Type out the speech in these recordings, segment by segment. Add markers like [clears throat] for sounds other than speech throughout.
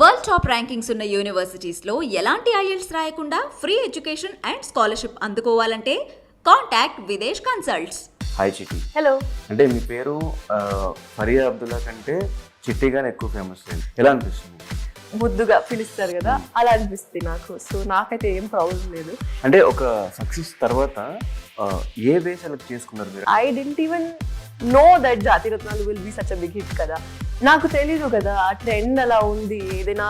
World top rankings ఉన్న యూనివర్సిటీస్లో ఎలాంటి IELTS రాయకుండా free education and scholarship అందుకోవాలంటే contact Videsh consults hi Chitti hello అంటే మీ పేరు ఫరియా అబ్దుల్లా కంటే చిట్టిగానే ఎక్కువ ఫేమస్ అయింది ఎలా అనిపిస్తుంది? ముద్దుగా పిలుస్తారు కదా అలా అనిపిస్తుంది నాకు. సో నాకైతే ఏం ప్రాబ్లం లేదు. అంటే ఒక సక్సెస్ తర్వాత ఏ వే సెలెక్ట్ చేసుకున్నారు మీరు? I didn't even know that Jathiratnalu will be such a big hit కదా నాకు తెలీదు కదా ఆ ట్రెండ్ అలా ఉంది. ఏదైనా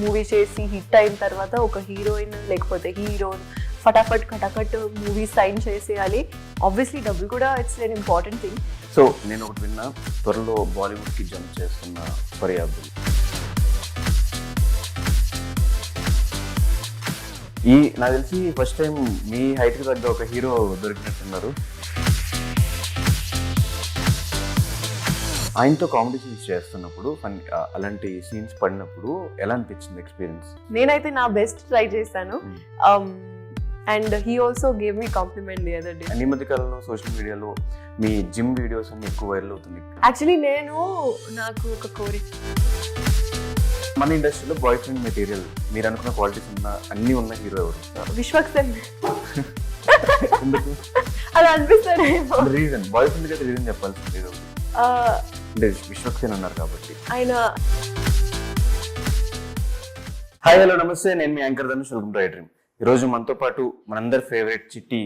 మూవీ చేసి హిట్ అయిన తర్వాత ఒక హీరోయిన్ లేకపోతే హీరోయిన్ ఫటాఫట్ కటాఫట్ మూవీ సైన్ చేసేయాలి. ఆబ్వియస్లీ డబ్బులు కూడా it's very important thing so నేను ఒకటి విన్నా త్వరలో బాలీవుడ్కి జంప్ చేస్తున్న ఫరియా ఈ నాకు తెలిసి ఫస్ట్ టైం మీ హైట్కి తగ్గ ఒక హీరో దొరికినట్టున్నారు. ఆయనతో కాంపిటీషన్స్ చేస్తున్నప్పుడు ఫన్ అలాంటి సీన్స్ పడినప్పుడు ఎలా అనిపించింది ఎక్స్పీరియన్స్ నేనైతే నా బెస్ట్ ట్రై చేశాను. Um, Hmm. And he also gave me compliment the other day and ఈ మధ్య కాలంలో సోషల్ మీడియాలో మీ జిమ్ వీడియోస్ అన్ని ఎక్కువ వైరల్ అవుతుంది యాక్చువల్లీ నేను నాకు ఒక కోరిక మన ఇండస్ట్రీలో బాయ్ ఫ్రెండ్ మెటీరియల్ మీరు అనుకున్న క్వాలిటీస్ ఉన్న అన్ని ఉన్న హీరో ఎవరు? విశ్వక్సేన్ [laughs] ఎందుకు? అలా అనిపిస్తాడేమో రీజన్ బాయ్ ఫ్రెండ్ అయితే రీజన్ చెప్పాల్సింది అంటే విశ్వక్సేన్ అన్నారు కాబట్టి. ఆయన హాయ్ హలో నమస్తే. నేను మీ anchor Dhanush. Welcome to dream ఈరోజు మనతో పాటు మనందరి ఫేవరెట్ చిట్టి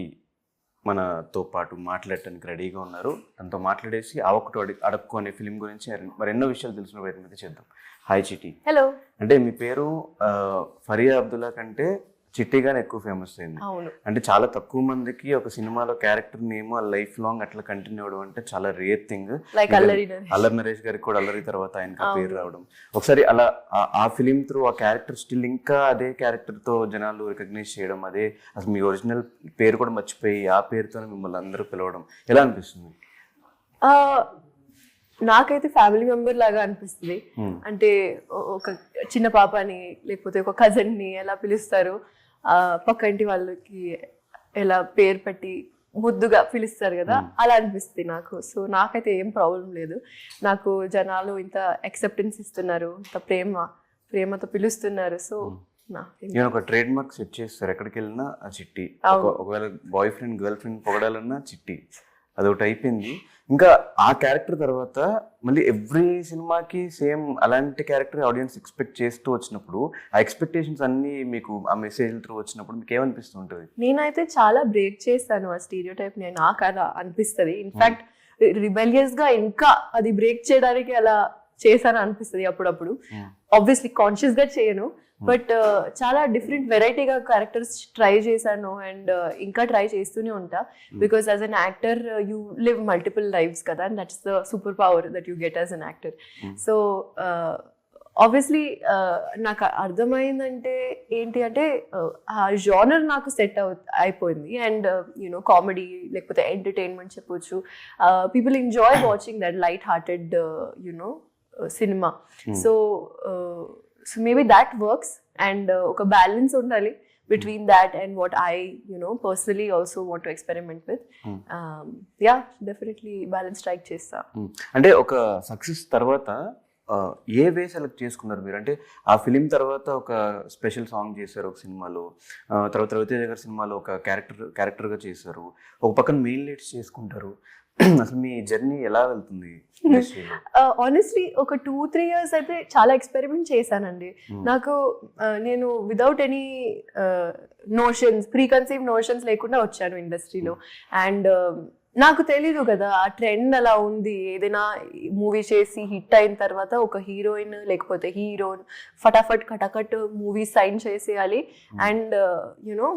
మనతో పాటు మాట్లాడటానికి రెడీగా ఉన్నారు. తనతో మాట్లాడేసి ఆ ఒకటి అడి అడక్కు అనే ఫిలిం గురించి మరి ఎన్నో విషయాలు తెలిసిన ప్రయత్నం అయితే చేద్దాం. హాయ్ చిట్టి. హలో అంటే మీ పేరు ఫరియా అబ్దుల్లా కంటే చిట్టిగానే ఎక్కువ ఫేమస్ అయింది. అంటే చాలా తక్కువ మందికి ఒక సినిమాలో క్యారెక్టర్ నేమ్ లైఫ్ లాంగ్ అట్లా కంటిన్యూ అవడం అంటే చాలా rare thing like Allari Naresh. గారికి కూడా అల్లరి తర్వాత ఆయనకి ఆ పేరు. రావడం. ఒకసారి అలా ఆ- ఫిలిం త్రూ ఆ క్యారెక్టర్ స్టిల్ ఇంకా అదే క్యారెక్టర్తో జనాలు రికగ్నైజ్ చేయడం అదే అసలు మీ ఒరిజినల్ పేరు కూడా మర్చిపోయి ఆ పేరుతోనే మిమ్మల్ని అందరూ పిలవడం ఎలా అనిపిస్తుంది? నాకైతే ఫ్యామిలీ మెంబర్ లాగా అనిపిస్తుంది. Hmm. అంటే ఒక చిన్న పాపని లేకపోతే ఒక cousin ని ఎలా పిలుస్తారు? పక్కంటి వాళ్ళకి ఎలా పేరు పెట్టి ముద్దుగా పిలుస్తారు కదా అలా అనిపిస్తుంది నాకు. సో నాకైతే ఏం ప్రాబ్లం లేదు. నాకు జనాలు ఇంత అక్సెప్టెన్స్ ఇస్తున్నారు ఇంత ప్రేమ ప్రేమతో పిలుస్తున్నారు. సో నేను ఒక ట్రేడ్ మార్క్ సెట్ చేస్తారు. ఎక్కడికి వెళ్ళినా ఆ చిట్టి. ఒకవేళ బాయ్ ఫ్రెండ్ గర్ల్ ఫ్రెండ్ పొగడాలన్నా చిట్టి. అదొకటి అయిపోయింది. ఇంకా ఆ క్యారెక్టర్ తర్వాత మళ్ళీ ఎవ్రీ సినిమాకి సేమ్ అలాంటి క్యారెక్టర్ ఆడియన్స్ ఎక్స్పెక్ట్ చేస్తూ వచ్చినప్పుడు ఆ ఎక్స్పెక్టేషన్స్ అన్ని మీకు ఆ మెసేజ్ త్రూ వచ్చినప్పుడు మీకు ఏమనిపిస్తుంటుంది నేనైతే చాలా బ్రేక్ చేస్తాను ఆ స్టీరియో టైప్ నేను నాకు అలా అనిపిస్తుంది. ఇన్ఫాక్ట్ రిబెలియస్గా ఇంకా అది బ్రేక్ చేయడానికి అలా చేశాను అనిపిస్తుంది అప్పుడప్పుడు. ఆబ్వియస్లీ కాన్షియస్గా చేయను. బట్ చాలా డిఫరెంట్ వెరైటీగా క్యారెక్టర్స్ ట్రై చేశాను అండ్ ఇంకా ట్రై చేస్తూనే ఉంటా. Because as an actor you live multiple lives కదా and that's the super power that you get as an actor. So obviously నాకు అర్థమైందంటే ఏంటి అంటే uh, ఆ జానర్ నాకు సెట్ అవు అయిపోయింది. అండ్ యూనో కామెడీ లేకపోతే ఎంటర్టైన్మెంట్ చెప్పొచ్చు. People enjoy watching that light hearted you know cinema. So so maybe that works and ఒక బ్యాలెన్స్ ఉండాలి between that and what I you know personally also want to experiment with Hmm. Yeah definitely balance strike చేస్తా. Um. అంటే ఒక success తర్వాత ఏ వే select చేసుకున్నారు మీరు? అంటే ఆ ఫిలిం తర్వాత ఒక స్పెషల్ సాంగ్ చేశారు ఒక సినిమాలో తర్వాత రవితేజ గారి సినిమాలో ఒక క్యారెక్టర్ క్యారెక్టర్గా చేశారు. ఒక పక్కన మెయిన్ లీడ్స్ చేసుకుంటారు. అసలు మీ జర్నీ ఎలా వెళ్తుంది? [laughs] ఆనెస్ట్లీ ఒక టూ త్రీ ఇయర్స్ అయితే చాలా ఎక్స్పెరిమెంట్ చేశానండి. Hmm. నాకు నేను without any notions preconceive notions లేకుండా వచ్చాను ఇండస్ట్రీలో అండ్ నాకు తెలీదు కదా ఆ ట్రెండ్ అలా ఉంది. ఏదైనా మూవీ చేసి హిట్ అయిన తర్వాత ఒక హీరోయిన్ లేకపోతే హీరోయిన్ ఫటాఫట్ కటకట్ మూవీ సైన్ చేసేయాలి. అండ్ యునో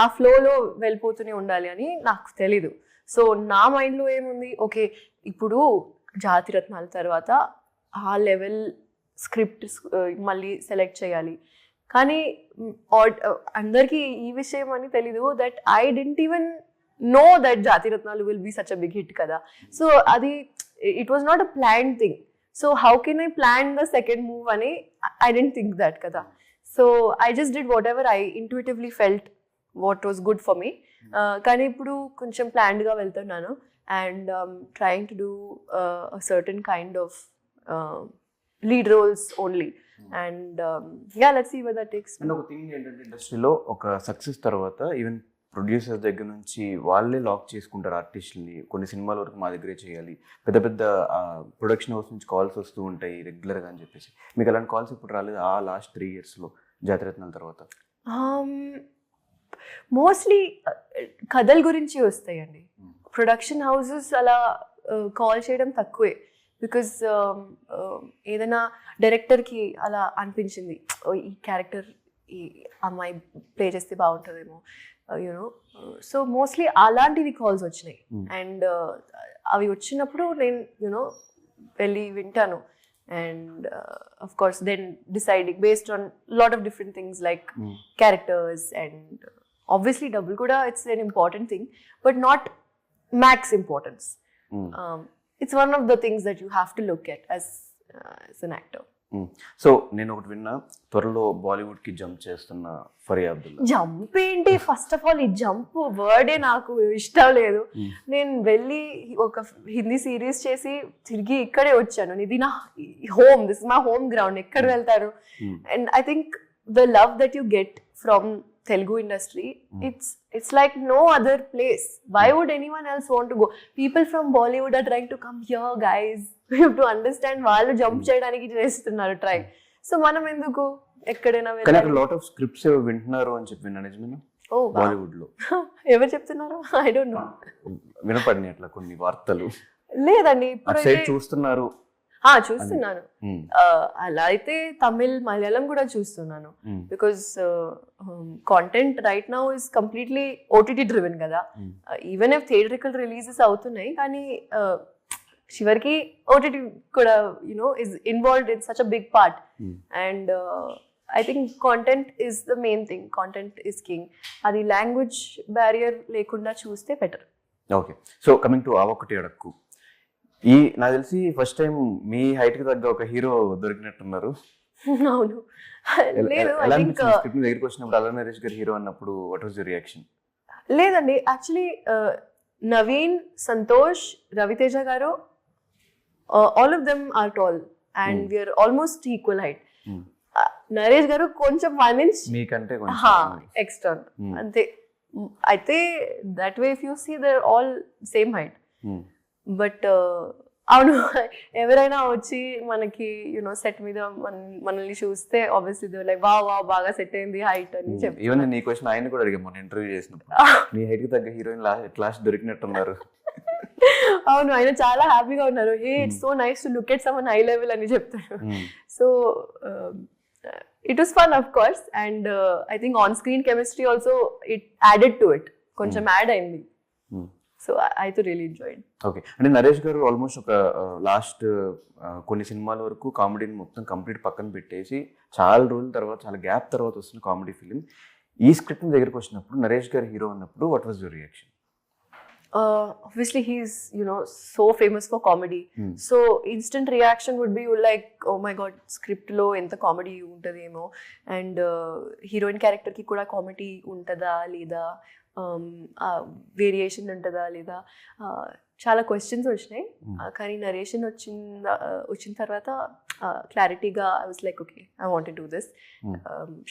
ఆ ఫ్లోలో వెళ్ళిపోతూనే ఉండాలి అని నాకు తెలీదు. సో నా మైండ్లో ఏముంది? ఓకే ఇప్పుడు జాతిరత్నాల తర్వాత ఆ లెవెల్ స్క్రిప్ట్ మళ్ళీ సెలెక్ట్ చేయాలి. కానీ అందరికీ ఈ విషయం అని తెలీదు that I didn't even know that Jathiratnalu will be such a big hit కదా. సో అది it was not a plan thing. So how can I plan the second move అని ఐ డెంట్ థింక్ దట్ కదా. So I just did whatever I intuitively felt what was good for me కానీ ఇప్పుడు కొంచెం ప్లాన్డ్గా వెళ్తున్నాను. And trying to do certain kind of lead roles only. And yeah, let's see where that takes. And ఒక thing ఏంటంటే ఇండస్ట్రీలో ఒక success తర్వాత ఈవెన్ ప్రొడ్యూసర్స్ దగ్గర నుంచి వాళ్ళే లాక్ చేసుకుంటారు ఆర్టిస్టుల్ని కొన్ని సినిమాల వరకు మా దగ్గరే చేయాలి. పెద్ద పెద్ద ప్రొడక్షన్ హౌస్ నుంచి కాల్స్ వస్తూ ఉంటాయి రెగ్యులర్గా అని చెప్పేసి. మీకు అలాంటి కాల్స్ ఇప్పుడు రాలేదు? ఆ లాస్ట్ త్రీ ఇయర్స్లో జాతరత్నాల తర్వాత? Um, మోస్ట్లీ కథల గురించి వస్తాయండి Hmm. ప్రొడక్షన్ హౌసెస్ అలా కాల్ చేయడం తక్కువే బికాజ్ ఏదైనా డైరెక్టర్కి అలా అనిపించింది "ఓ, ఈ క్యారెక్టర్ ఈ అమ్మాయి ప్లే చేస్తే బాగుంటుందేమో యూనో సో మోస్ట్లీ అలాంటివి కాల్స్ వచ్చినాయి Hmm. అండ్ అవి వచ్చినప్పుడు నేను యూనో వెళ్ళి వింటాను and of course then deciding based on lot of different things like Mm. characters obviously డబ్బులు కూడా it's very important thing but not max importance it's one of the things that you have to look at as an actor so నేను ఒకటి విన్నా త్వరలో బాలీవుడ్కి jump చేస్తున్న ఫర్యాదు jump ఏంటి? ఫస్ట్ ఆఫ్ ఆల్ ఈ జంప్ వర్డ్ వర్డే నాకు ఇష్టం లేదు. Hmm. నేను వెళ్ళి ఒక హిందీ సిరీస్ చేసి తిరిగి ఇక్కడే వచ్చాను. ఇది నా home this my home ground ఎక్కడ hmm. వెళ్తారు? And I think the love that you get from Telugu industry it's it's like no other place why would anyone else want go people from Bollywood are trying to come here guys to understand వాళ్ళు jump hmm. చేయడానికి చేస్తున్నారు try so hmm. మనం ఎందుకు ఎక్కడైనా scripts వింటున్నారు అని చెప్పి ఓ బాలీవుడ్లో [laughs] ఎవరు చెప్తున్నారు? ఐ డోంట్ నో వినపడిని కొన్ని వార్తలు. లేదండి ఇప్పుడు చూస్తున్నారు. చూస్తున్నాను. అలా అయితే తమిళ్ మలయాళం కూడా చూస్తున్నాను. Because content right now is completely OTT driven కదా. ఈవెన్ ఇఫ్ థియేట్రికల్ రిలీజెస్ అవుతున్నాయి కానీ uh, చివరికి ఓటీటీ కూడా you know is involved in such a big part. And I think content is the main thing content is king అది language barrier లేకుండా చూస్తే better okay so coming to ఆ ఒక్కటి అడక్కు. ఈ నాకు తెలిసి ఫస్ట్ టైం మీ హైట్కి తగ్గ ఒక హీరో దొరికినట్టున్నారు. అవును. లేదు ఎలా అనిపించింది స్క్రిప్ట్ దగ్గరికి వచ్చినప్పుడు అలా నరేష్ గారు హీరో అన్నప్పుడు వాట్ వాజ్ యువర్ రియాక్షన్ లేదండి actually Naveen Santosh Ravi Teja garu all of them are tall and. We are almost equal height Naresh garu కొంచెం వన్ ఇంచ్ మీకంటే ఎక్స్ట్రా Hmm. అంతే. అయితే that way if you see there all same height. But అవును. ఎవరైనా వచ్చి మనకి you know set మీద మన మనల్ని చూస్తే ఆబ్వియస్లీ లైక్ వా వా బాగా సెట్ అయింది హైట్ అని ఈవెన్ చెప్తాను నేను ఈ క్వశ్చన్ ఆయన కూడా అడిగాను మొన్న ఇంటర్వ్యూ చేసినప్పుడు. మీ హైట్కి తగ్గ హీరోయిన్ లాస్ట్ లాస్ట్ దొరికినట్టున్నారు? [laughs] అవును ఆయన చాలా హ్యాపీగా ఉన్నారు. Hey it's so nice to look at some high level అని చెప్తారు. So it was fun of course and I think on screen chemistry also it added to it కొంచెం యాడ్ అయింది. Mm. So I really enjoyed okay అంటే నరేష్ గారు almost ఒక last కొన్ని సినిమాల వరకు కామెడీని మొత్తం కంప్లీట్ పక్కన పెట్టేసి చాలా రోజుల తర్వాత చాలా గ్యాప్ తర్వాత వస్తున్న కామెడీ ఫిలిం ఈ స్క్రిప్ట్ దగ్గరికి వచ్చినప్పుడు నరేష్ గారు హీరో అన్నప్పుడు what was your reaction uh, obviously he's you know so famous for comedy. Hmm. so instant reaction would be like oh my god script లో ఎంత కామెడీ ఉంటుందేమో. అండ్ హీరోయిన్ క్యారెక్టర్కి కూడా comedy ఉంటుందా లేదా? వేరియేషన్ ఉంటుందా లేదా? చాలా క్వశ్చన్స్ వచ్చినాయి. Hmm. కానీ నరేషన్ వచ్చిన వచ్చిన తర్వాత క్లారిటీగా I was like okay I want do this.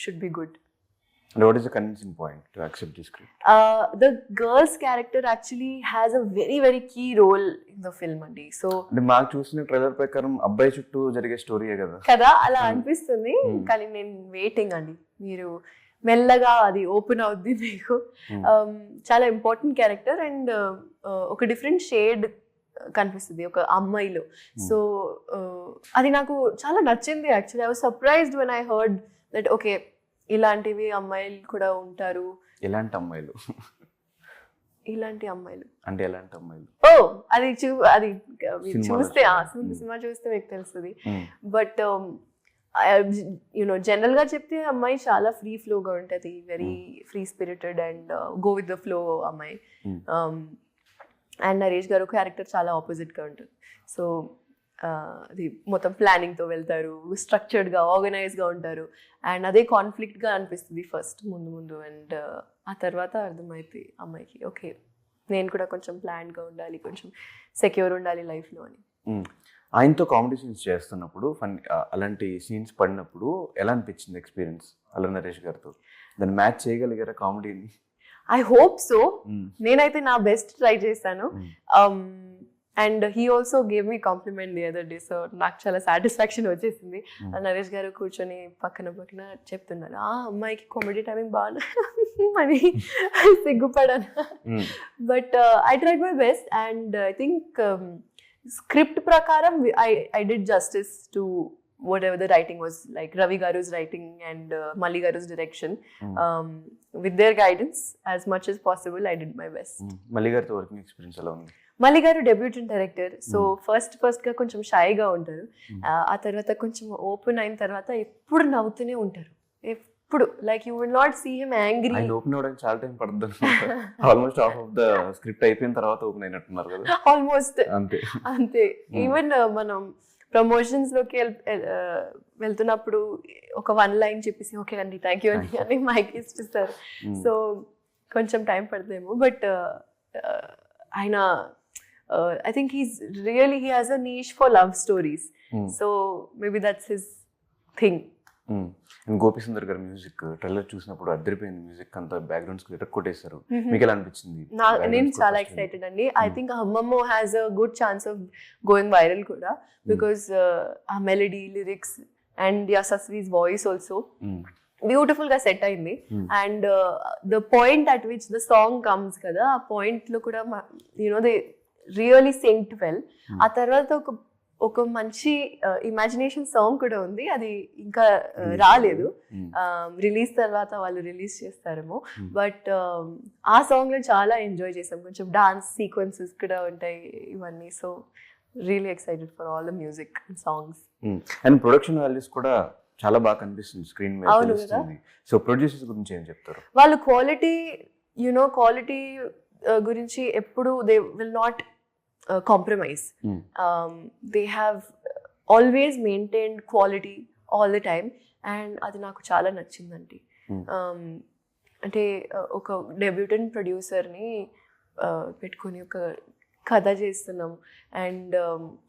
Should be good and what is the convincing point to accept the script uh, the girl's character actually has a very very key role in the film అండి. So మాకు చూసిన trailer ప్రకారం అబ్బాయి చుట్టూ జరిగే స్టోరీయే కదా? కదా అలా Hmm. అనిపిస్తుంది. Hmm. కానీ నేను వెయిటింగ్ అండి. మీరు మెల్లగా అది ఓపెన్ అవుద్ది మీకు. Hmm. Um, చాలా ఇంపార్టెంట్ క్యారెక్టర్ అండ్ ఒక డిఫరెంట్ షేడ్ కనిపిస్తుంది ఒక అమ్మాయిలో. సో అది నాకు చాలా నచ్చింది actually I was surprised when I heard that okay ఇలాంటివి అమ్మాయిలు కూడా ఉంటారు. ఎలాంటి అమ్మాయిలు? ఇలాంటి అమ్మాయిలు. అంటే ఎలాంటి అమ్మాయిలు? ఓ అది చూ అది చూస్తే. సినిమా- సినిమా చూస్తే మీకు తెలుస్తుంది. బట్ యునో జనరల్గా చెప్తే అమ్మాయి చాలా ఫ్రీ ఫ్లోగా ఉంటుంది. Very free spirited and go with the flow అమ్మాయి. అండ్ నరేష్ గారు క్యారెక్టర్ చాలా ఆపోజిట్గా ఉంటుంది. సో అది మొత్తం ప్లానింగ్తో వెళ్తారు స్ట్రక్చర్డ్గా ఆర్గనైజ్గా ఉంటారు. అండ్ అదే కాన్ఫ్లిక్ట్గా అనిపిస్తుంది ఫస్ట్ ముందు ముందు. అండ్ ఆ తర్వాత అర్థమైతే అమ్మాయికి ఓకే నేను కూడా కొంచెం ప్లాన్గా ఉండాలి కొంచెం సెక్యూర్ ఉండాలి లైఫ్లో అని. Mm. ఆయనతో కామెడీ సీన్స్ చేస్తున్నప్పుడు ఫన్ అలాంటి సీన్స్ పడినప్పుడు ఎలా అనిపించింది ఎక్స్పీరియన్స్ అల్ల నరేష్ గారితో? దాన్ని మ్యాచ్ చేయగలిగారా కామెడీని? ఐ హోప్ సో నేనైతే నా బెస్ట్ ట్రై చేశాను. And he also gave me compliment the other day so నాకు చాలా సాటిస్ఫాక్షన్ వచ్చేసింది. నరేష్ గారు కూర్చొని పక్కన పక్కన చెప్తున్నారు ఆ అమ్మాయికి కామెడీ టైమింగ్ బాగా అని సిగ్గుపడాను. But I tried my best and I think script ప్రకారం I I did justice to whatever the writing was like Ravi గారుస్ writing and Malli గారుస్ direction with their guidance as much as possible I did my best Malli గారితో working experience ఎలా ఉంది? మల్లి గారు debutante director so first ఫస్ట్గా కొంచెం షైగా ఉంటారు. Hmm. ఆ తర్వాత కొంచెం ఓపెన్ అయిన తర్వాత ఎప్పుడు నవ్వుతూనే ఉంటారు. ఎప్పుడు like you will not see him angry ఆయన ఓపెన్ అవ్వడానికి చాలా టైం పడుతుంది almost half of the script అయిపోయిన తర్వాత ఓపెన్ అయినట్టున్నారు కదా. ఆల్మోస్ట్ అంతే. అంతే. Hmm. ఈవెన్ మనం ప్రమోషన్స్లోకి ఆ, వెళ్తున్నప్పుడు ఒక వన్ లైన్ చెప్పేసి ఓకే అండి థ్యాంక్ యూ అండి. అని మైక్ ఇస్తారు. సో కొంచెం టైం పడదేమో బట్ ఆయన I think he's really he has a niche for love stories. So maybe that's his thing Mm. And Gopi Sundar గారి మ్యూజిక్ ట్రైలర్ చూసినప్పుడు అద్దరిపోయింది మ్యూజిక్ అంతా బ్యాక్గ్రౌండ్ స్కోర్ కొట్టేశారు మీకు ఎలా అనిపించింది నా నేను చాలా. ఎక్సైటెడ్ అండి I. Think Ammamma has a good chance of going viral కూడా because uh melody lyrics and యశస్వీస్ వాయిస్ ఆల్సో. బ్యూటిఫుల్గా సెట్ అయింది. And the point at which the song comes కదా ఆ పాయింట్లో కూడా you know they really synced well. ఆ తర్వాత ఒక ఒక మంచి ఇమాజినేషన్ సాంగ్ కూడా ఉంది. అది ఇంకా Hmm. రాలేదు. రిలీజ్ తర్వాత వాళ్ళు రిలీజ్ చేస్తారేమో. Hmm. బట్ ఆ సాంగ్లో చాలా ఎంజాయ్ చేసాం కొంచెం డాన్స్ సీక్వెన్సెస్ కూడా ఉంటాయి ఇవన్నీ. So really excited for all the music songs and production values కూడా చాలా బాగా కనిపిస్తుంది. స్క్రీన్ మీద సో ప్రొడ్యూసర్స్ గురించి ఏం చెప్తారు? వాళ్ళు క్వాలిటీ యునో క్వాలిటీ గురించి ఎప్పుడు they will not compromise Hmm. They have always maintained quality all the time and అది నాకు చాలా నచ్చిందండి Hmm. Um, అంటే uh, ఒక డెబ్యూటెంట్ ప్రొడ్యూసర్ని పెట్టుకొని ఒక కథ చేస్తున్నాం అండ్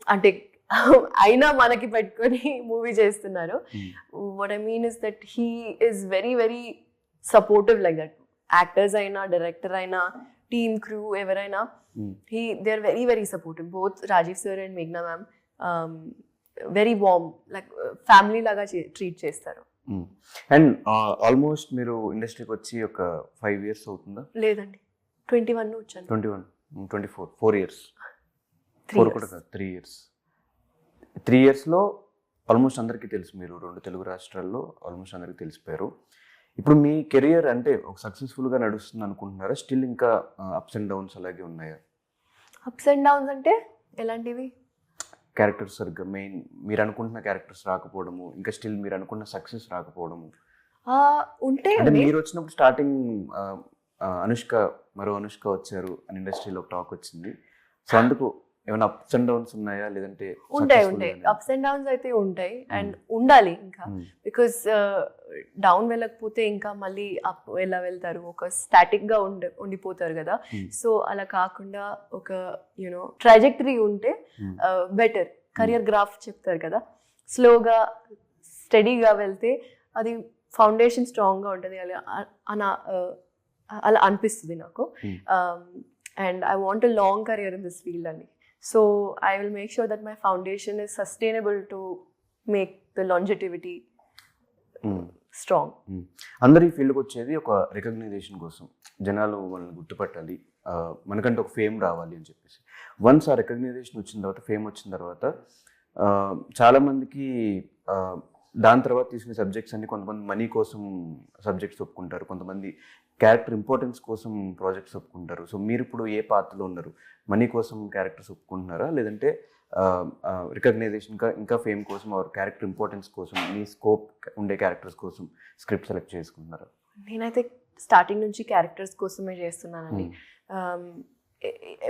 అంటే [laughs] అయినా మనకి పెట్టుకొని మూవీ చేస్తున్నారు what I mean is that he is very, very supportive like that. Actors అయినా డైరెక్టర్ అయినా టీమ్ క్రూ ఎవరైనా he they are very very supportive. Both Rajeev sir and మేఘ్నా ma'am very warm like family లాగా treat చేస్తారు. And almost మీరు ఇండస్ట్రీకి వచ్చి ఒక five years అవుతుందా? లేదండి. ట్వంటీ వన్ వచ్చాను. Twenty one twenty four four years four కూడా కాదు త్రీ ఇయర్స్ త్రీ ఇయర్స్లో ఆల్మోస్ట్ అందరికీ తెలుసు మీరు రెండు తెలుగు రాష్ట్రాల్లో ఆల్మోస్ట్ అందరికీ తెలిసిపోయారు. ఇప్పుడు మీ కెరియర్ అంటే ఒక సక్సెస్ఫుల్గా నడుస్తుంది అనుకుంటున్నారా స్టిల్ ఇంకా అప్స్ అండ్ డౌన్స్ అలాగే ఉన్నాయా? అప్స్ అండ్ డౌన్స్ అంటే ఎలాంటివి? క్యారెక్టర్స్ సరిగ్గా మెయిన్ మీరు అనుకుంటున్న క్యారెక్టర్స్ రాకపోవడము ఇంకా స్టిల్ మీరు అనుకున్న సక్సెస్ రాకపోవడము. ఆ, ఉంటే మీరు వచ్చినప్పుడు స్టార్టింగ్ అనుష్క మరో అనుష్క వచ్చారు అని ఇండస్ట్రీలో టాక్ వచ్చింది. సో అందుకు ఏమైనా అప్స్ అండ్ డౌన్స్ ఉన్నాయా? లేదంటే ఉంటాయి ఉంటాయి? అప్స్ అండ్ డౌన్స్ అయితే ఉంటాయి. అండ్ ఉండాలి ఇంకా. Hmm. బికాస్ డౌన్ వెళ్ళకపోతే ఇంకా మళ్ళీ అప్ ఎలా వెళ్తారు? ఒక స్టాటిక్గా ఉండి ఉండిపోతారు కదా. Hmm. సో అలా కాకుండా ఒక యునో ట్రాజెక్టరీ ఉంటే Hmm. బెటర్ కెరియర్ గ్రాఫ్ చెప్తారు కదా. స్లోగా స్టడీగా వెళ్తే అది ఫౌండేషన్ స్ట్రాంగ్గా ఉంటుంది. అలా అలా uh, అలా అనిపిస్తుంది నాకు. Hmm. And I want long career in this field అండి. So I will make sure that my foundation is sustainable to make the longevity. Strong అందరు ఈ ఫీల్డ్కి వచ్చేది ఒక రికగ్నైజేషన్ కోసం. జనాలు మనల్ని గుర్తుపట్టాలి. మనకంటే ఒక ఫేమ్ రావాలి అని చెప్పేసి. వన్స్ ఆ రికగ్నైజేషన్ వచ్చిన తర్వాత ఫేమ్ వచ్చిన తర్వాత చాలామందికి దాని తర్వాత తీసుకునే సబ్జెక్ట్స్ అన్ని కొంతమంది మనీ కోసం సబ్జెక్ట్స్ ఒప్పుకుంటారు. కొంతమంది క్యారెక్టర్ ఇంపార్టెన్స్ కోసం ప్రాజెక్ట్స్ ఒప్పుకుంటారు. సో మీరు ఇప్పుడు ఏ పాత్రలో ఉన్నారు? మనీ కోసం క్యారెక్టర్స్ ఒప్పుకుంటున్నారా? లేదంటే రికగ్నైజేషన్ ఇంకా ఇంకా ఫేమ్ కోసం ఆర్ క్యారెక్టర్ ఇంపార్టెన్స్ కోసం మీ స్కోప్ ఉండే క్యారెక్టర్స్ కోసం స్క్రిప్ట్ సెలెక్ట్ చేసుకుంటున్నారా నేనైతే స్టార్టింగ్ నుంచి క్యారెక్టర్స్ కోసమే చేస్తున్నానండి.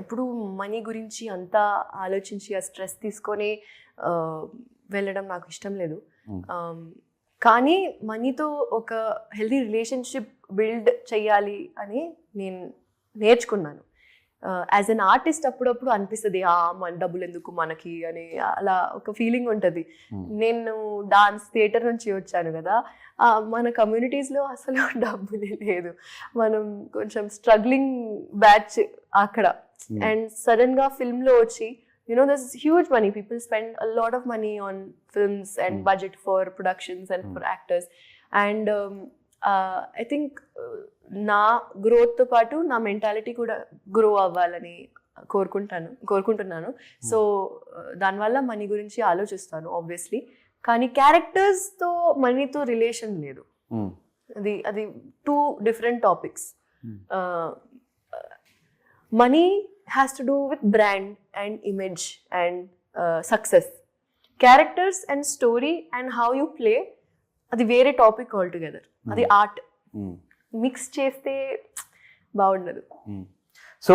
ఎప్పుడు మనీ గురించి అంతా ఆలోచించి ఆ స్ట్రెస్ తీసుకొని వెళ్ళడం నాకు ఇష్టం లేదు. కానీ మనీతో ఒక హెల్దీ రిలేషన్షిప్ బిల్డ్ చెయ్యాలి అని నేను నేర్చుకున్నాను. యాజ్ అన్ ఆర్టిస్ట్ అప్పుడప్పుడు అనిపిస్తుంది ఆ మన డబ్బులు ఎందుకు మనకి? అని అలా ఒక ఫీలింగ్ ఉంటుంది. Hmm. నేను డాన్స్ థియేటర్ నుంచి వచ్చాను కదా మన కమ్యూనిటీస్లో అసలు [laughs] డబ్బులే లేదు. మనం కొంచెం స్ట్రగ్లింగ్ బ్యాచ్ అక్కడ. Hmm. అండ్ సడన్గా ఫిల్మ్లో వచ్చి you know there's huge money people spend a lot of money on films and Mm. budget for productions and Mm. for actors and um, uh, i think uh, నా growth తో పాటు నా mentality కూడా grow అవ్వాలని కోరుకుంటాను కోరుకుంటున్నాను so దానివల్ల money గురించి ఆలోచిస్తాను ఆబ్వియస్లీ కానీ క్యారెక్టర్స్తో మనీతో రిలేషన్ లేదు అది అది two different topics Hmm. Has to do with brand and image and success characters and story and how you play అది వేరే టాపిక్ ఆల్ టుగెదర్ అది ఆర్ట్ ఉమ్, మిక్స్ చేస్తే బాగుండదు. సో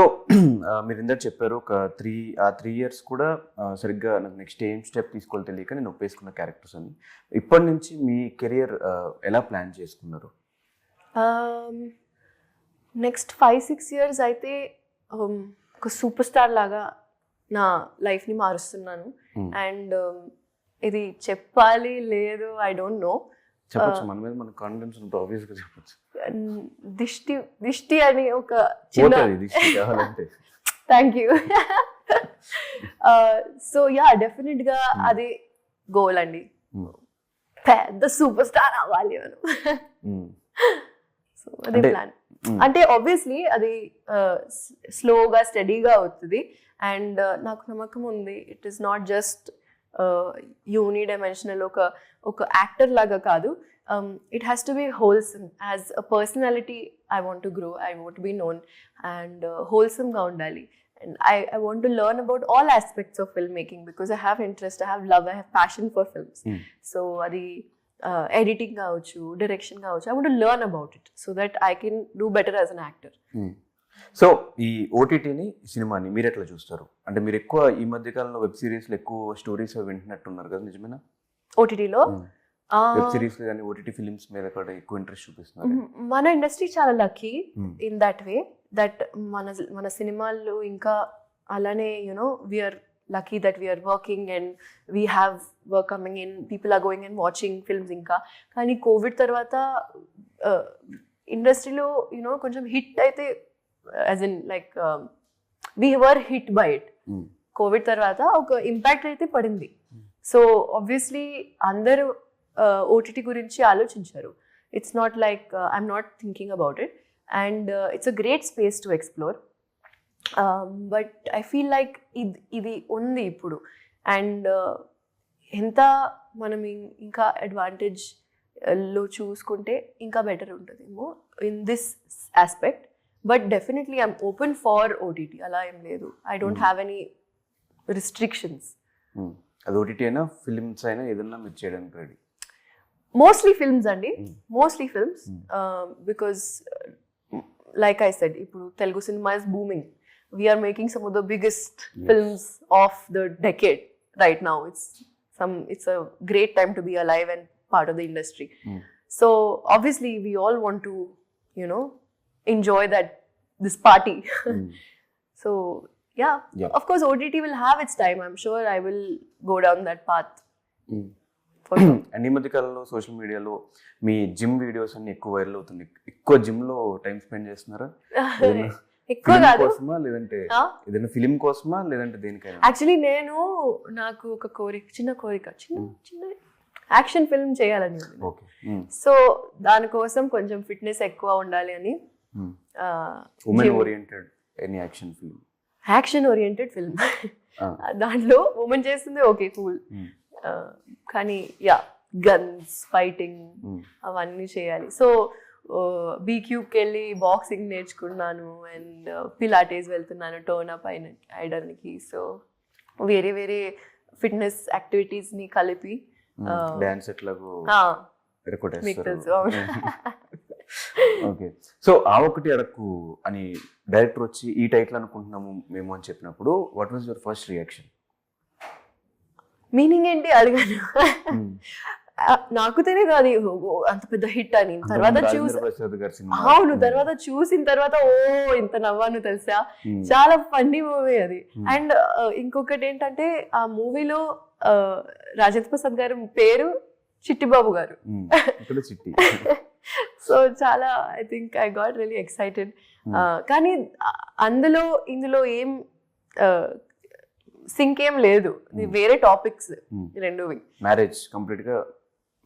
మీరు ఇందాక చెప్పారు ఒక త్రీ ఆ త్రీ ఇయర్స్ కూడా సరిగ్గా నాకు నెక్స్ట్ ఏం స్టెప్ తీసుకోవాలి తెలియక నేను ఒప్పేసుకున్న క్యారెక్టర్స్ అని. ఇప్పటి నుంచి మీ కెరియర్ ఎలా ప్లాన్ చేసుకున్నారు? నెక్స్ట్ ఫైవ్ సిక్స్ ఇయర్స్ అయితే um, ఒక సూపర్ స్టార్ లాగా నా లైఫ్ని మారుస్తున్నాను. Hmm. అండ్ ఇది చెప్పాలి లేదు ఐ డోంట్ నో చెప్పొచ్చు మన మీద మన కాన్ఫిడెన్స్ ఉంటుంది ఆబ్వియస్గా చెప్పొచ్చు దిష్టి దిష్టి అని ఒక చిన్న థ్యాంక్ యూ సో యా డెఫినెట్గా Hmm. అది గోల్ అండి. Hmm. పెద్ద సూపర్ స్టార్ అవ్వాలి మనం. [laughs] ఉమ్, సో అదే ప్లాన్ అంటే ఆబ్వియస్లీ అది స్లోగా స్టడీగా అవుతుంది అండ్ నాకు నమ్మకం ఉంది. It is not just unidimensional ఒక ఒక యాక్టర్ లాగా కాదు. It has to be wholesome as a personality I want to grow I want be known and హోల్సమ్గా ఉండాలి. And I I want to learn about all aspects of film making because I have interest I have love I have passion for films. So అది editing కావచ్చు direction కావచ్చు I want learn about it so that I can do better as an actor. So ఈ ఓటీటీని సినిమాని మీరు ఎట్లా చూస్తారు? అంటే మీరు ఎక్కువ ఈ మధ్య కాలంలో వెబ్ సిరీస్లో ఎక్కువ స్టోరీస్ వింటున్నట్టున్నారు కదా నిజమేనా? ఓటీటీలో వెబ్ సిరీస్ కానీ ఓటీటీ ఫిలిమ్స్ మీద కూడా ఎక్కువ ఇంట్రెస్ట్ చూపిస్తున్నారు. మన ఇండస్ట్రీ చాలా lucky in that way that మన మన సినిమాలు ఇంకా అలానే you know we're lucky that we're working and we have work coming in people are going and watching films ఇంకా. కానీ కోవిడ్ తర్వాత ఇండస్ట్రీలో యూనో కొంచెం హిట్ అయితే as in like we were hit by it covid తర్వాత ఒక impact అయితే పడింది. సో ఆబ్వియస్లీ అందరూ ఓటీటీ గురించి ఆలోచించారు. It's not like I'm not thinking about it and it's a great space to explore but I feel like ఇది ఇది ఉంది ఇప్పుడు. అండ్ ఎంత మనం ఇంకా అడ్వాంటేజ్లో చూసుకుంటే ఇంకా బెటర్ ఉంటుందేమో in this aspect but definitely I'm open for OTT అలా ఏం లేదు. I don't have any restrictions. అది ఓటీటీ అయినా ఫిలిమ్స్ అయినా ఏదన్నా మీరు చేయడానికి రెడీ మోస్ట్లీ ఫిల్మ్స్ అండి. Mostly films. Because like I said ఇప్పుడు Telugu cinema is booming we're making some of the biggest Yes. Films of the decade right now it's some it's a great time to be alive and part of the industry Mm. So obviously we all want to you know enjoy that this party um, So yeah, Yeah. of course OTT will have its time. I'm sure I will go down that path sure. [clears throat] And ఈ మధ్య కాలంలో social మీడియాలో మీ gym videos అన్ని ఎక్కువ viral అవుతుంది ఎక్కువ జిమ్లో time spend చేస్తున్నారా [laughs] ఎక్కువ కాదు. కోసమా లేదంటే ఏదైనా ఫిలిం కోసమా లేదంటే దేనికైనా? యాక్చువల్లీ నేను నాకు ఒక కోరిక చిన్న కోరిక చిన్న Mm. చిన్న యాక్షన్ ఫిల్మ్ చేయాలని సో దానికోసం కొంచెం ఫిట్నెస్ ఎక్కువ ఉండాలి అని women oriented any action film action oriented film దాంట్లో ఉమెన్ చేస్తుంది ఓకే కూల్ కానీ యా గన్స్ ఫైటింగ్ అవన్నీ చేయాలి. సో బీక్యూబ్కి వెళ్ళి బాక్సింగ్ నేర్చుకున్నాను అండ్ పిలాటేస్ వెళ్తున్నాను టోన్ అప్ అయిన అయ్యడానికి సో వేరే వేరే ఫిట్నెస్ యాక్టివిటీస్ని కలిపి డాన్స్ ఎట్లాగో తెలుసు అవును. [laughs] ఓకే. సో ఆ ఒకటి అడక్కు అని డైరెక్టర్ వచ్చి ఈ టైటిల్ అనుకుంటున్నాము మేము అని చెప్పినప్పుడు what was your first reaction meaning ఏంటి? అడిగాను. నాకు తెలియదు అది అంత పెద్ద హిట్ అని. తర్వాత చూసి అవును తర్వాత చూసిన తర్వాత ఓ ఇంత నవ్వాను తెలుసా. చాలా ఫన్నీ మూవీ అది. అండ్ ఇంకొకటి ఏంటంటే ఆ మూవీలో రాజేంద్ర ప్రసాద్ గారి పేరు చిట్టిబాబు గారు. [laughs] సో చాలా I think I got really excited. కానీ అందులో ఇందులో ఏం సింక్ ఏం లేదు. వేరే టాపిక్స్. రెండు. మ్యారేజ్ కంప్లీట్గా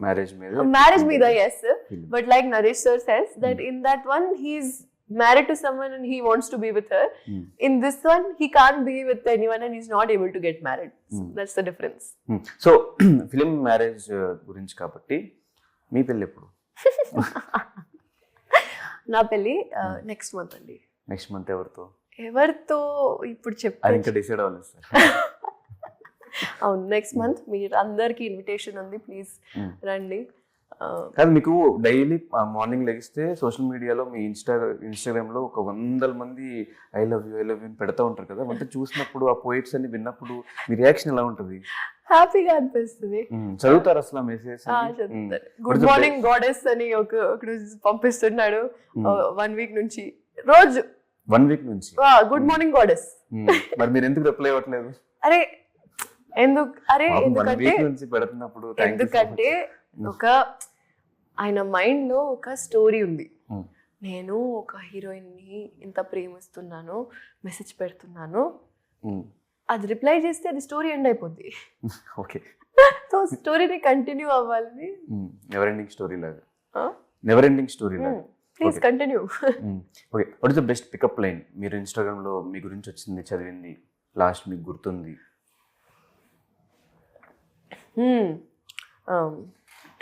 మ్యారేజ్ మీద మ్యారేజ్ మీద ఎస్ Film. But like Naresh sir says that in that one he's married to someone and he wants to be with her Hmm. in this one he can't be with anyone and he's not able to get married so Hmm. that's the difference so film marriage గురించి కాబట్టి మీ పెళ్ళి ఎప్పుడు నా పెళ్ళి next month అండి next month ఎవరితో ఎవరితో ఇప్పుడు అది చెప్పాను ఇంకా డిసైడ్ అవ్వలేదు సార్ అవును నెక్స్ట్ మంత్ మీరు అందరికి ఇన్విటేషన్ ఉంది ప్లీజ్ Hmm. రండి. కాదు మీకు డైలీ మార్నింగ్ లెగిస్తే సోషల్ మీడియాలో మీ ఇన్స్టా ఇన్స్టాగ్రామ్లో ఒక వందల మంది I love you I love you అని పెడతా ఉంటారు కదా. అంటే చూసినప్పుడు ఆ పోయిట్స్ అన్ని విన్నప్పుడు మీ రియాక్షన్ ఎలా ఉంటుంది? హ్యాపీగా అనిపిస్తుంది. ఉమ్, చదువుతారు అసలు మెసేజ్ గుడ్ మార్నింగ్ గాడెస్ అని ఒక ఒకడు పంపిస్తున్నాడు. వన్ వీక్ నుంచి. రోజు. వన్ వీక్ నుంచి? గుడ్ మార్నింగ్ గాడెస్ మరి మీరు ఎందుకు రిప్లై ఇవ్వట్లేదు? అరే ఎందుకు? అరే ఎందుకంటే. ఎందుకంటే ఒక ఆయన మైండ్లో ఒక స్టోరీ ఉంది. ఉమ్, నేను ఒక హీరోయిన్ని ఇంత ప్రేమిస్తున్నాను మెసేజ్ పెడుతున్నాను. ఉమ్, అది రిప్లై చేస్తే అది స్టోరీ ఎండ్ అయిపోద్ది. [laughs] ఓకే సో స్టోరీని కంటిన్యూ అవ్వాలని. నెవర్ ఎండింగ్ స్టోరీ లాగా? నెవర్ ఎండింగ్ స్టోరీ లాగా. Please. Continue okay what is the best pickup line మీరు ఇన్స్టాగ్రామ్లో మీ గురించి వచ్చింది చదివింది లాస్ట్ మీకు గుర్తుంది.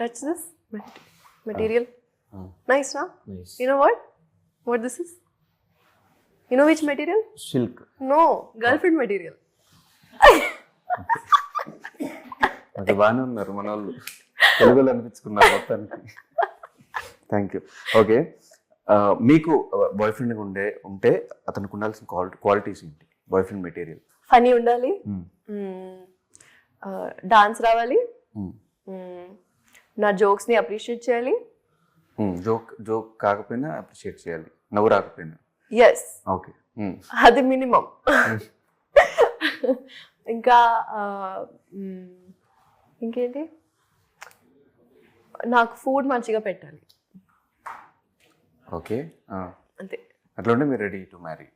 Touch this material. నైస్ నా you know what what this is you know which material silk no girlfriend material అది బాగానే ఉన్నారు మన వాళ్ళు తెలుగులో అనిపించుకున్నారు మొత్తానికి. థ్యాంక్ యూ ఓకే మీకు బాయ్ ఫ్రెండ్ ఉండే ఉంటే అతనికి ఉండాల్సిన క్వాలిటీస్ ఏంటి? బాయ్ ఫ్రెండ్ మెటీరియల్ ఫనీ ఉండాలి డాన్స్ రావాలి. Mm, నా జోక్స్ని అప్రిషియేట్ చేయాలి. జోక్ జోక్ కాకపోయినా అప్రిషియేట్ చేయాలి. నవ్వు రాకపోయినా? ఎస్ ఓకే అది మినిమం ఇంకా ఇంకేంటి? నాకు ఫుడ్ మంచిగా పెట్టాలి. ఓకే అంతే. అట్లా ఉంటే మీరు ready to marry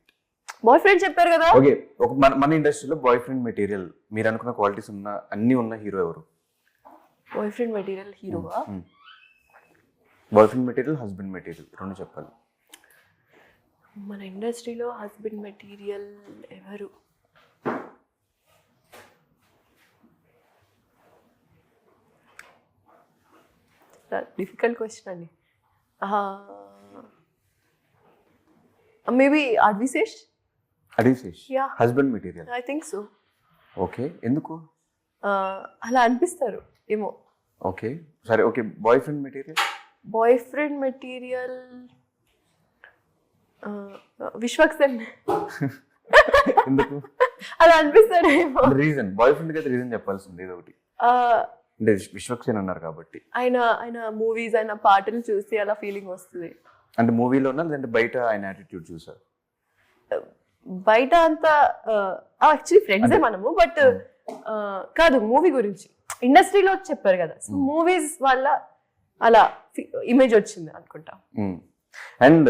boyfriend చెప్పారు కదా. ఓకే ఒక మన మన ఇండస్ట్రీలో బాయ్ ఫ్రెండ్ మెటీరియల్ మీరు అనుకున్న క్వాలిటీస్ ఉన్న అన్ని ఉన్న హీరో ఎవరు? బాయ్ ఫ్రెండ్ మెటీరియల్ హీరోవా boyfriend material husband material రెండు చెప్పాలి. మన ఇండస్ట్రీలో హస్బెండ్ మెటీరియల్ ఎవరు? డిఫికల్ట్ క్వశ్చన్ అండి. Maybe Adivi Sesh Yeah. Husband material I think so okay ఎందుకు? అలా అనిపిస్తారు ఏమో. ఓకే సరే okay boyfriend material boyfriend material Vishwak Sen ఎందుకు? అలా అనిపిస్తాడు ఏమో. రీజన్ బాయ్ ఫ్రెండ్ అయితే రీజన్ చెప్పాల్సింది ఏదో ఒకటి. అంటే విశ్వక్సేన్ అన్నారు కాబట్టి. ఆయన ఆయన మూవీస్ ఆయన పాటలు చూసి అలా ఫీలింగ్ వస్తుంది. అంటే మూవీలోనా లేదంటే బయట ఆయన యాటిట్యూడ్ చూసారు? బయట అంతా యాక్చువల్లీ ఫ్రెండ్సే మనము బట్ కాదు మూవీ గురించి. ఇండస్ట్రీలో చెప్పారు కదా. సో మూవీస్ వల్ల అలా ఇమేజ్ వచ్చింది అనుకుంటా. అండ్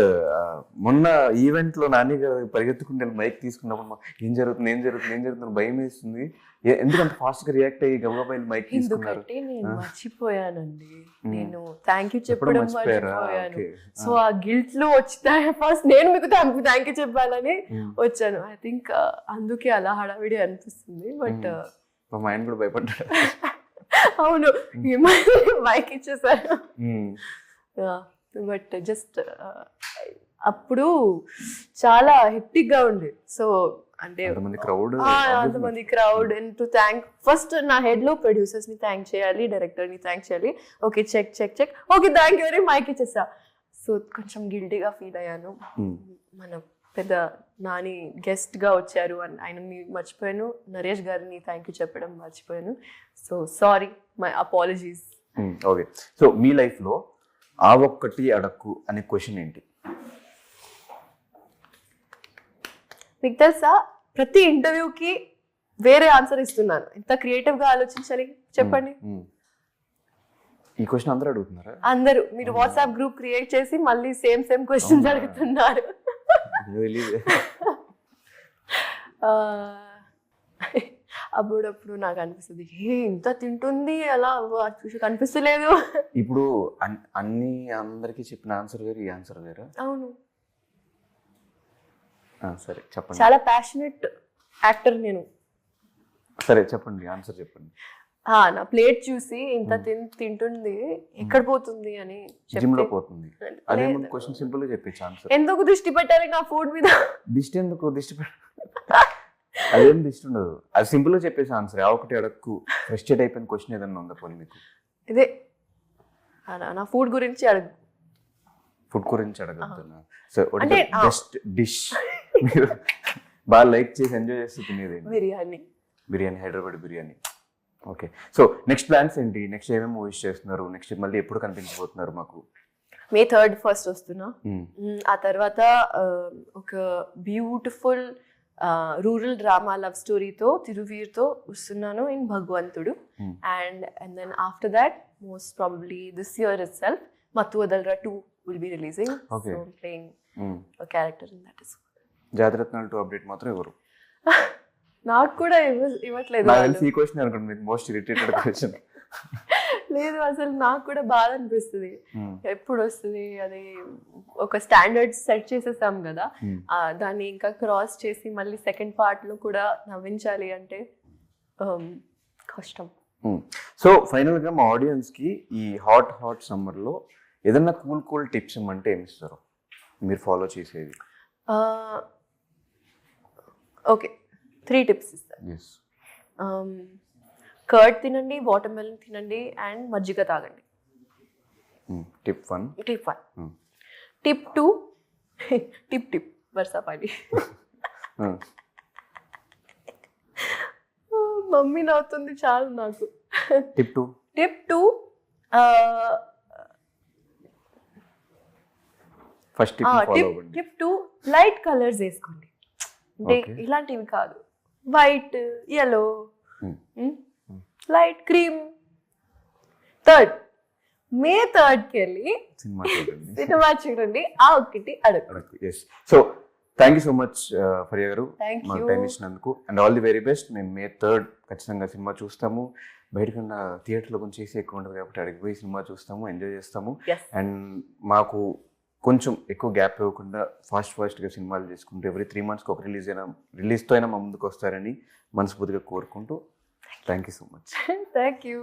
మొన్న ఈవెంట్లో నాని గారు పరిగెత్తుకుంటే మైక్ తీసుకున్నప్పుడు ఏం జరుగుతుంది ఏం జరుగుతుంది ఏం జరుగుతుంది భయం వేస్తుంది. ఎందుకు అంత ఫాస్ట్గా రియాక్ట్ అయ్యి గబగబా మైక్ తీసుకున్నారు? నేను. మర్చిపోయానండి. నేను థ్యాంక్ యూ చెప్పడం మర్చిపోయాను. సో ఆ గిల్ట్లో వచ్చి ఫస్ట్ నేను మీకు థ్యాంక్ యూ చెప్పాలని వచ్చాను. ఐ థింక్ అందుకే అలా హడావిడి అనిపిస్తుంది. బట్ మా ఆయన కూడా భయపడ్డాడు. [laughs] అవును. మైక్ ఇచ్చేసారు. బట్ జస్ట్ అప్పుడు చాలా హెక్టిక్గా ఉంది సో అంటే అంతమంది crowd and to thank first నా హెడ్లో ప్రొడ్యూసర్స్ని థ్యాంక్ చేయాలి డైరెక్టర్ని థ్యాంక్ చేయాలి. Okay check check check okay thank you very mic ఇచ్చేసా so కొంచెం గిల్టీగా ఫీల్ అయ్యాను. మన పెద్ద నాని గెస్ట్గా వచ్చారు అని ఆయనని మర్చిపోయాను. నరేష్ గారిని థ్యాంక్ యూ చెప్పడం మర్చిపోయాను. So sorry my apologies okay so మీ లైఫ్లో ఆ ఒక్కటి అడక్కు అనే క్వశ్చన్ ఏంటి? మీకు తెలుసా ప్రతి ఇంటర్వ్యూకి వేరే ఆన్సర్ ఇస్తున్నాను. ఎంత క్రియేటివ్గా ఆలోచించాలి. చెప్పండి. ఈ క్వశ్చన్ అందరూ అడుగుతున్నారా? అందరూ. మీరు వాట్సాప్ గ్రూప్ క్రియేట్ చేసి మళ్ళీ సేమ్ సేమ్ క్వశ్చన్స్? అడుగుతున్నారు. అప్పుడప్పుడు నాకు అనిపిస్తుంది ఏ ఇంత తింటుంది అలా చూసి కనిపిస్తలేదు. ఇప్పుడు అన్- అన్ని అందరికీ చెప్పిన ఆన్సర్ వేరు ఈ ఆన్సర్ వేరు. అవును. సరే చెప్పండి. చాలా ప్యాషనెట్ యాక్టర్ నేను. సరే చెప్పండి ఆన్సర్ చెప్పండి. నా ప్లేట్ చూసి ఇంత తిన్ తింటుంది ఎక్కడ పోతుంది అని జిమ్లో పోతుంది. అదే. క్వశ్చన్ సింపుల్గా చెప్పచ్చు ఆన్సర్ ఎందుకు దృష్టి పెట్టాలి నా ఫుడ్ మీద? దిష్టి ఎందుకు దిష్టి అదేం దిష్టి ఉండదు. అది సింపుల్గా చెప్పేసి ఆన్సర్ ఆ ఒకటి అడక్కు. ఫ్రస్ట్రేట్ అయిపోయిన క్వశ్చన్ ఏదన్నా ఉందా పోనీ మీకు? ఇదే. నా ఫుడ్ గురించి అడుగు. ఫుడ్ గురించి అడగద్దు సో. బెస్ట్ డిష్ మీరు బాగా లైక్ చేసి ఎంజాయ్ చేస్తూ తినేది biryani. Biryani Hyderabad biryani. Okay so next plans ఏంటి? నెక్స్ట్ ఏమేమి మూవీస్ చేస్తున్నారు? నెక్స్ట్ మళ్ళీ ఎప్పుడు కనిపించబోతున్నారు మాకు? మే థర్డ్ ఫస్ట్ వస్తున్నా. మ్మ్. మ్, ఆ తర్వాత ఒక బ్యూటిఫుల్ రూరల్ డ్రామా లవ్ స్టోరీతో తిరువీర్తో వస్తున్నాను ఇన్ భగవంతుడు Hmm. And and then after that most probably this year itself Mathu Vadalara two will be releasing. So playing. Character in that is Jathi Ratnalu two update మాత్రం ఎవరు? [laughs] నాకు కూడా ఇవ్వ- ఇవ్వట్లేదు నాకు. తెలిసి ఈ క్వశ్చన్ అనుకోండి మీకు మోస్ట్ ఇరిటేటెడ్ క్వశ్చన్ లేదు అసలు నాకు కూడా బాధ అనిపిస్తుంది. ఎప్పుడు వస్తుంది అది ఒక స్టాండర్డ్ సెట్ చేసేసాం కదా. ఆ, దాన్ని ఇంకా క్రాస్ చేసి మళ్ళీ సెకండ్ పార్ట్లో కూడా నవ్వించాలి అంటే um, కష్టం. సో ఫైనల్గా మా ఆడియన్స్కి ఈ హాట్ హాట్ సమ్మర్లో ఏదన్నా కూల్ కూల్ టిప్స్ ఇమ్మంటే ఏమి ఇస్తారు? మీరు ఫాలో చేసేది? ఓకే. త్రీ టిప్స్ ఇస్తాను. కర్డ్ తినండి వాటర్ మెలన్ తినండి అండ్ మజ్జిగ తాగండి. Tip one tip one tip two tip tip వర్షాపాలి mummy నవ్వుతుంది చాలు నాకు. Tip two tip two first tip two light colours వేసుకోండి. అంటే. ఇలాంటివి కాదు. White yellow. Light cream third May థర్డ్కి వెళ్ళి సినిమా చూడండి. ఆ ఒక్కటి అడుగు. So thank you so much Faria గారు. మాకు. టైం ఇచ్చినందుకు. And all the very best మేము మే థర్డ్ ఖచ్చితంగా సినిమా చూస్తాము. బయటకన్నా థియేటర్లో కొంచెం చేసి ఎక్కువ ఉంటుంది కాబట్టి అడిగి పోయి సినిమా చూస్తాము ఎంజాయ్ చేస్తాము. అండ్ మాకు కొంచెం ఎక్కువ గ్యాప్ ఇవ్వకుండా ఫాస్ట్ ఫాస్ట్గా సినిమాలు చేసుకుంటూ ఎవ్రీ త్రీ మంత్స్కి ఒక రిలీజ్ అయినా రిలీజ్తో అయినా మా ముందుకు వస్తారని మనస్ఫూర్తిగా కోరుకుంటూ thank you so much thank you.